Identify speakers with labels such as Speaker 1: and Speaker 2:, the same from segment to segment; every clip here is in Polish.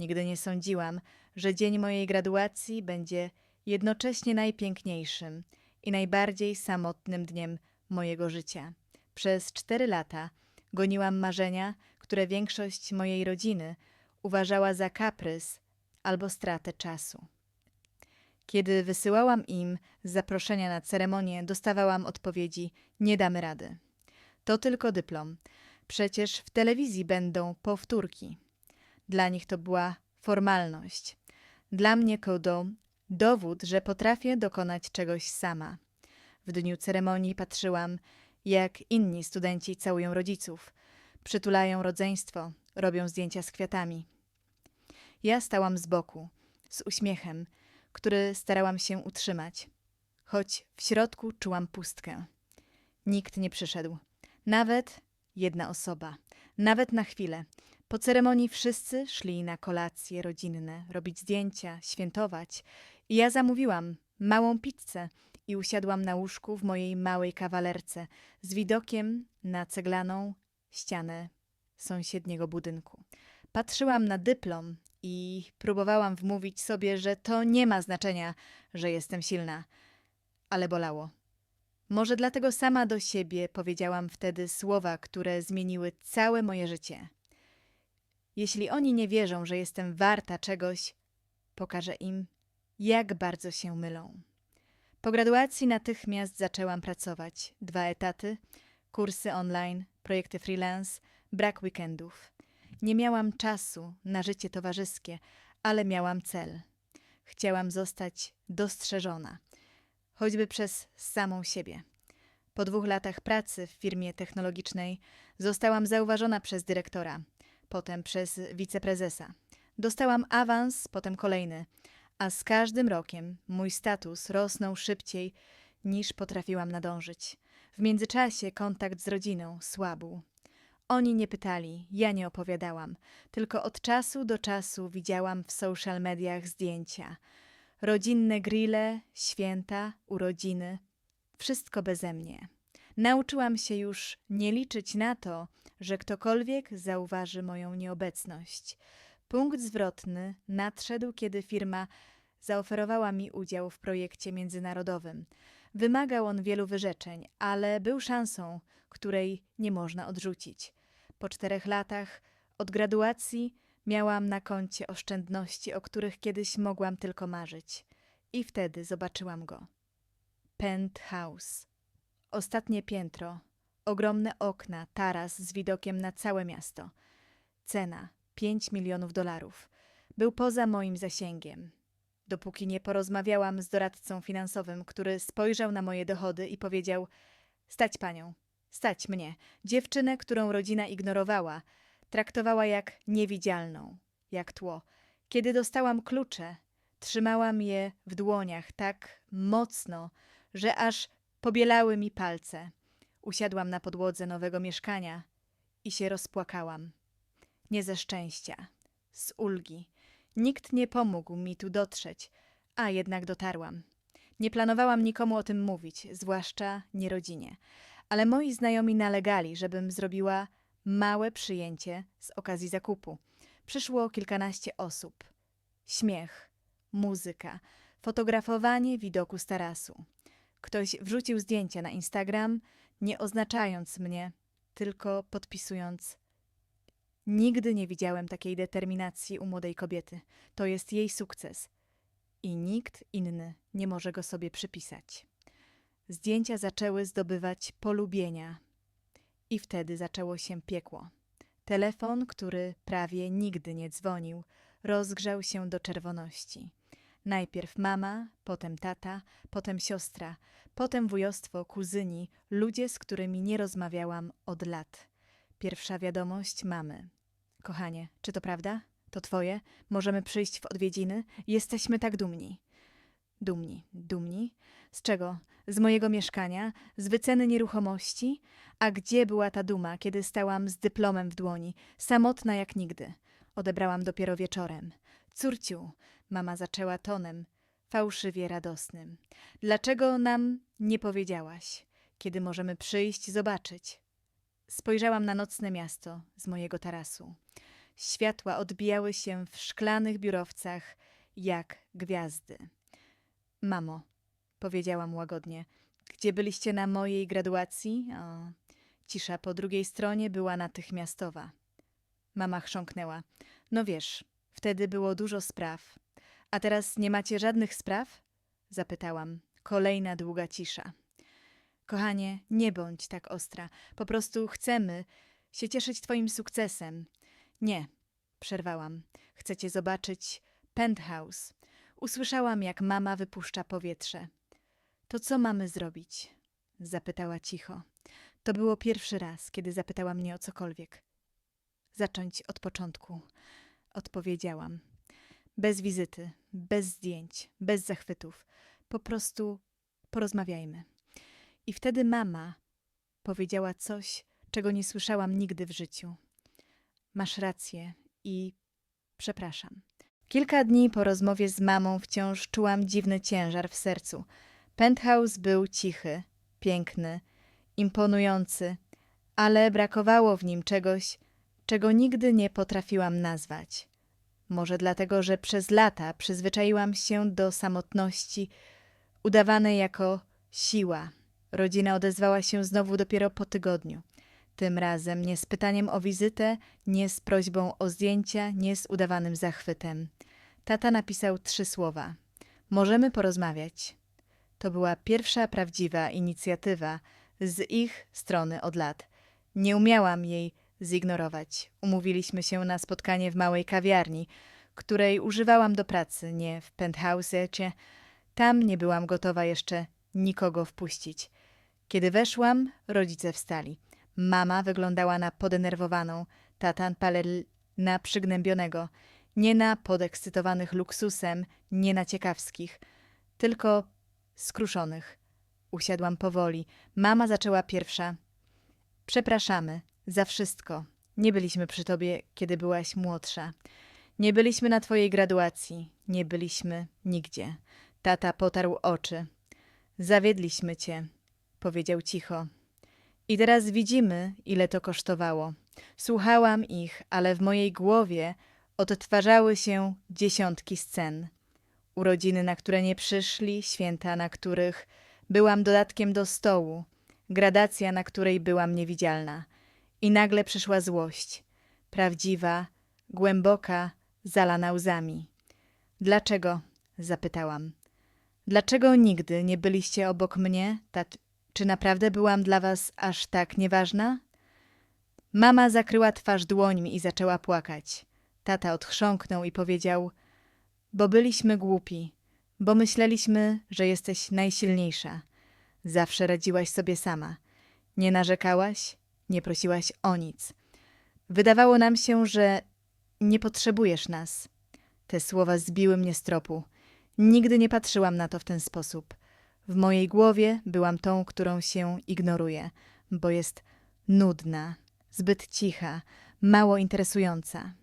Speaker 1: Nigdy nie sądziłam, że dzień mojej graduacji będzie jednocześnie najpiękniejszym i najbardziej samotnym dniem mojego życia. Przez cztery lata goniłam marzenia, które większość mojej rodziny uważała za kaprys albo stratę czasu. Kiedy wysyłałam im zaproszenia na ceremonię, dostawałam odpowiedzi: Nie damy rady. To tylko dyplom. Przecież w telewizji będą powtórki. Dla nich to była formalność. Dla mnie kodo dowód, że potrafię dokonać czegoś sama. W dniu ceremonii patrzyłam, jak inni studenci całują rodziców, przytulają rodzeństwo, robią zdjęcia z kwiatami. Ja stałam z boku, z uśmiechem, który starałam się utrzymać, choć w środku czułam pustkę. Nikt nie przyszedł, nawet jedna osoba, nawet na chwilę. Po ceremonii wszyscy szli na kolacje rodzinne, robić zdjęcia, świętować. I ja zamówiłam małą pizzę i usiadłam na łóżku w mojej małej kawalerce z widokiem na ceglaną ścianę sąsiedniego budynku. Patrzyłam na dyplom i próbowałam wmówić sobie, że to nie ma znaczenia, że jestem silna, ale bolało. Może dlatego sama do siebie powiedziałam wtedy słowa, które zmieniły całe moje życie. Jeśli oni nie wierzą, że jestem warta czegoś, pokażę im, jak bardzo się mylą. Po graduacji natychmiast zaczęłam pracować. Dwa etaty, kursy online, projekty freelance, brak weekendów. Nie miałam czasu na życie towarzyskie, ale miałam cel. Chciałam zostać dostrzeżona, choćby przez samą siebie. Po dwóch latach pracy w firmie technologicznej zostałam zauważona przez dyrektora, potem przez wiceprezesa. Dostałam awans, potem kolejny, a z każdym rokiem mój status rosnął szybciej niż potrafiłam nadążyć. W międzyczasie kontakt z rodziną słabł. Oni nie pytali, ja nie opowiadałam, tylko od czasu do czasu widziałam w social mediach zdjęcia. Rodzinne grille, święta, urodziny, wszystko beze mnie. Nauczyłam się już nie liczyć na to, że ktokolwiek zauważy moją nieobecność. Punkt zwrotny nadszedł, kiedy firma zaoferowała mi udział w projekcie międzynarodowym. Wymagał on wielu wyrzeczeń, ale był szansą, której nie można odrzucić. Po czterech latach od graduacji miałam na koncie oszczędności, o których kiedyś mogłam tylko marzyć. I wtedy zobaczyłam go. Penthouse. Ostatnie piętro. Ogromne okna, taras z widokiem na całe miasto. Cena 5 milionów dolarów. Był poza moim zasięgiem. Dopóki nie porozmawiałam z doradcą finansowym, który spojrzał na moje dochody i powiedział: Stać panią, stać mnie, dziewczynę, którą rodzina ignorowała, traktowała jak niewidzialną, jak tło. Kiedy dostałam klucze, trzymałam je w dłoniach tak mocno, że aż pobielały mi palce. Usiadłam na podłodze nowego mieszkania i się rozpłakałam. Nie ze szczęścia, z ulgi. Nikt nie pomógł mi tu dotrzeć, a jednak dotarłam. Nie planowałam nikomu o tym mówić, zwłaszcza nie rodzinie, ale moi znajomi nalegali, żebym zrobiła małe przyjęcie z okazji zakupu. Przyszło kilkanaście osób. Śmiech, muzyka, fotografowanie widoku z tarasu. Ktoś wrzucił zdjęcia na Instagram, nie oznaczając mnie, tylko podpisując Nigdy nie widziałem takiej determinacji u młodej kobiety. To jest jej sukces. I nikt inny nie może go sobie przypisać. Zdjęcia zaczęły zdobywać polubienia. I wtedy zaczęło się piekło. Telefon, który prawie nigdy nie dzwonił, rozgrzał się do czerwoności. Najpierw mama, potem tata, potem siostra, potem wujostwo, kuzyni, ludzie, z którymi nie rozmawiałam od lat. Pierwsza wiadomość mamy. Kochanie, czy to prawda? To twoje? Możemy przyjść w odwiedziny? Jesteśmy tak dumni. Dumni, dumni? Z czego? Z mojego mieszkania? Z wyceny nieruchomości? A gdzie była ta duma, kiedy stałam z dyplomem w dłoni, samotna jak nigdy? Odebrałam dopiero wieczorem. Córciu, mama zaczęła tonem, fałszywie radosnym. Dlaczego nam nie powiedziałaś, kiedy możemy przyjść zobaczyć? Spojrzałam na nocne miasto z mojego tarasu. Światła odbijały się w szklanych biurowcach jak gwiazdy. Mamo, powiedziałam łagodnie, gdzie byliście na mojej graduacji? O, cisza po drugiej stronie była natychmiastowa. Mama chrząknęła. No wiesz, wtedy było dużo spraw. A teraz nie macie żadnych spraw? Zapytałam. Kolejna długa cisza. Kochanie, nie bądź tak ostra. Po prostu chcemy się cieszyć twoim sukcesem. Nie, przerwałam. Chcecie zobaczyć penthouse. Usłyszałam, jak mama wypuszcza powietrze. To co mamy zrobić? Zapytała cicho. To było pierwszy raz, kiedy zapytała mnie o cokolwiek. Zacząć od początku, odpowiedziałam. Bez wizyty, bez zdjęć, bez zachwytów. Po prostu porozmawiajmy. I wtedy mama powiedziała coś, czego nie słyszałam nigdy w życiu. Masz rację i przepraszam. Kilka dni po rozmowie z mamą wciąż czułam dziwny ciężar w sercu. Penthouse był cichy, piękny, imponujący, ale brakowało w nim czegoś, czego nigdy nie potrafiłam nazwać. Może dlatego, że przez lata przyzwyczaiłam się do samotności, udawanej jako siła. Rodzina odezwała się znowu dopiero po tygodniu. Tym razem nie z pytaniem o wizytę, nie z prośbą o zdjęcia, nie z udawanym zachwytem. Tata napisał trzy słowa: Możemy porozmawiać. To była pierwsza prawdziwa inicjatywa z ich strony od lat. Nie umiałam jej zignorować. Umówiliśmy się na spotkanie w małej kawiarni, której używałam do pracy, nie w penthouse'cie. Tam nie byłam gotowa jeszcze nikogo wpuścić. Kiedy weszłam, rodzice wstali. Mama wyglądała na podenerwowaną, tatan palel na przygnębionego, nie na podekscytowanych luksusem, nie na ciekawskich, tylko skruszonych. Usiadłam powoli. Mama zaczęła pierwsza. Przepraszamy za wszystko. Nie byliśmy przy tobie, kiedy byłaś młodsza. Nie byliśmy na twojej graduacji. Nie byliśmy nigdzie. Tata potarł oczy. Zawiedliśmy cię, powiedział cicho. I teraz widzimy, ile to kosztowało. Słuchałam ich, ale w mojej głowie odtwarzały się dziesiątki scen. Urodziny, na które nie przyszli, święta, na których byłam dodatkiem do stołu, gradacja, na której byłam niewidzialna. I nagle przyszła złość. Prawdziwa, głęboka, zalana łzami. Dlaczego? zapytałam. Dlaczego nigdy nie byliście obok mnie? Tat- czy naprawdę byłam dla was aż tak nieważna? Mama zakryła twarz dłońmi i zaczęła płakać. Tata odchrząknął i powiedział: Bo byliśmy głupi, bo myśleliśmy, że jesteś najsilniejsza. Zawsze radziłaś sobie sama. Nie narzekałaś, nie prosiłaś o nic. Wydawało nam się, że nie potrzebujesz nas. Te słowa zbiły mnie z tropu. Nigdy nie patrzyłam na to w ten sposób. W mojej głowie byłam tą, którą się ignoruje, bo jest nudna, zbyt cicha, mało interesująca.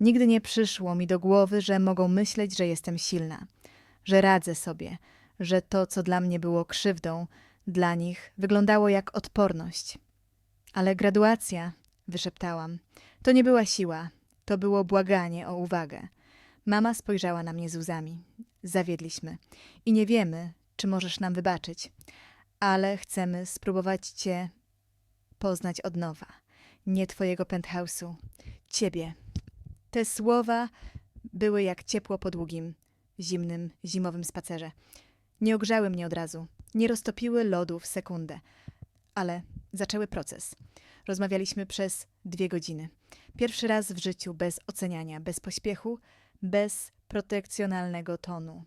Speaker 1: Nigdy nie przyszło mi do głowy, że mogą myśleć, że jestem silna, że radzę sobie, że to, co dla mnie było krzywdą, dla nich wyglądało jak odporność. Ale graduacja, wyszeptałam, to nie była siła, to było błaganie o uwagę. Mama spojrzała na mnie z łzami. Zawiedliśmy i nie wiemy, czy możesz nam wybaczyć, ale chcemy spróbować cię poznać od nowa. Nie twojego penthouse'u, ciebie. Te słowa były jak ciepło po długim, zimnym, zimowym spacerze. Nie ogrzały mnie od razu, nie roztopiły lodu w sekundę, ale zaczęły proces. Rozmawialiśmy przez dwie godziny. Pierwszy raz w życiu bez oceniania, bez pośpiechu, bez protekcjonalnego tonu.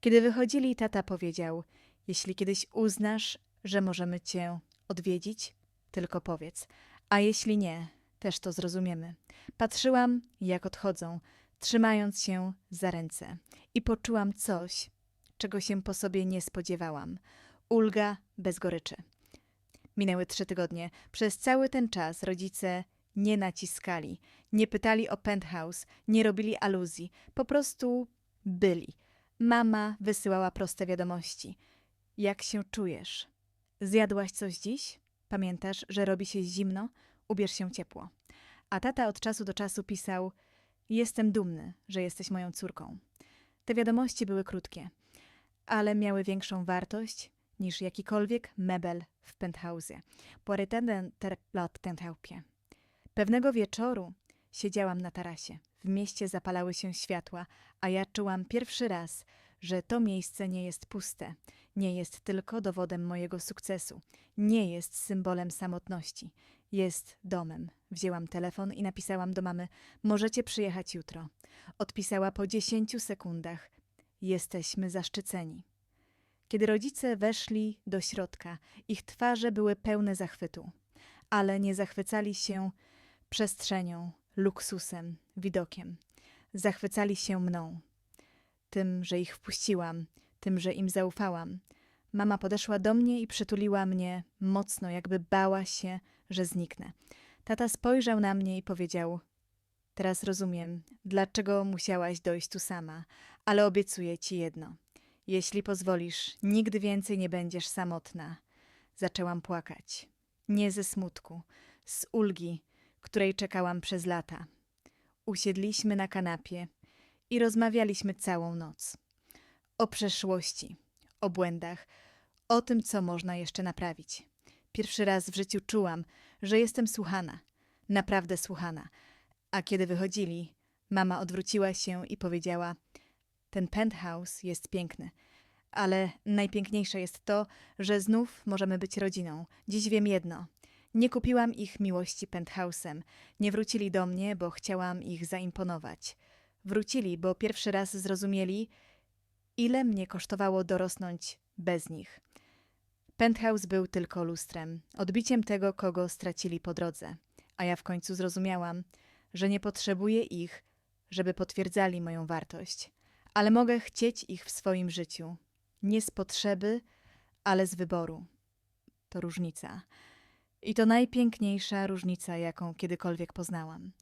Speaker 1: Kiedy wychodzili, tata powiedział: Jeśli kiedyś uznasz, że możemy cię odwiedzić, tylko powiedz, a jeśli nie, też to zrozumiemy. Patrzyłam, jak odchodzą, trzymając się za ręce, i poczułam coś, czego się po sobie nie spodziewałam ulga bez goryczy. Minęły trzy tygodnie. Przez cały ten czas rodzice nie naciskali, nie pytali o penthouse, nie robili aluzji, po prostu byli. Mama wysyłała proste wiadomości. Jak się czujesz? Zjadłaś coś dziś? Pamiętasz, że robi się zimno? Ubierz się ciepło. A tata od czasu do czasu pisał: Jestem dumny, że jesteś moją córką. Te wiadomości były krótkie, ale miały większą wartość niż jakikolwiek mebel w penthouse'ie. Porytenden ter plot tenthaupie. Pewnego wieczoru siedziałam na tarasie. W mieście zapalały się światła, a ja czułam pierwszy raz, że to miejsce nie jest puste, nie jest tylko dowodem mojego sukcesu, nie jest symbolem samotności, jest domem. Wzięłam telefon i napisałam do mamy: Możecie przyjechać jutro. Odpisała po dziesięciu sekundach: Jesteśmy zaszczyceni. Kiedy rodzice weszli do środka, ich twarze były pełne zachwytu, ale nie zachwycali się przestrzenią, luksusem, widokiem. Zachwycali się mną. Tym, że ich wpuściłam, tym, że im zaufałam. Mama podeszła do mnie i przytuliła mnie mocno, jakby bała się, że zniknę. Tata spojrzał na mnie i powiedział: Teraz rozumiem, dlaczego musiałaś dojść tu sama, ale obiecuję ci jedno. Jeśli pozwolisz, nigdy więcej nie będziesz samotna. Zaczęłam płakać. Nie ze smutku, z ulgi, której czekałam przez lata. Usiedliśmy na kanapie i rozmawialiśmy całą noc. O przeszłości, o błędach, o tym, co można jeszcze naprawić. Pierwszy raz w życiu czułam, że jestem słuchana, naprawdę słuchana. A kiedy wychodzili, mama odwróciła się i powiedziała: Ten penthouse jest piękny, ale najpiękniejsze jest to, że znów możemy być rodziną. Dziś wiem jedno. Nie kupiłam ich miłości penthouse'em. Nie wrócili do mnie, bo chciałam ich zaimponować. Wrócili, bo pierwszy raz zrozumieli, ile mnie kosztowało dorosnąć bez nich. Penthouse był tylko lustrem, odbiciem tego, kogo stracili po drodze. A ja w końcu zrozumiałam, że nie potrzebuję ich, żeby potwierdzali moją wartość, ale mogę chcieć ich w swoim życiu. Nie z potrzeby, ale z wyboru. To różnica. I to najpiękniejsza różnica, jaką kiedykolwiek poznałam.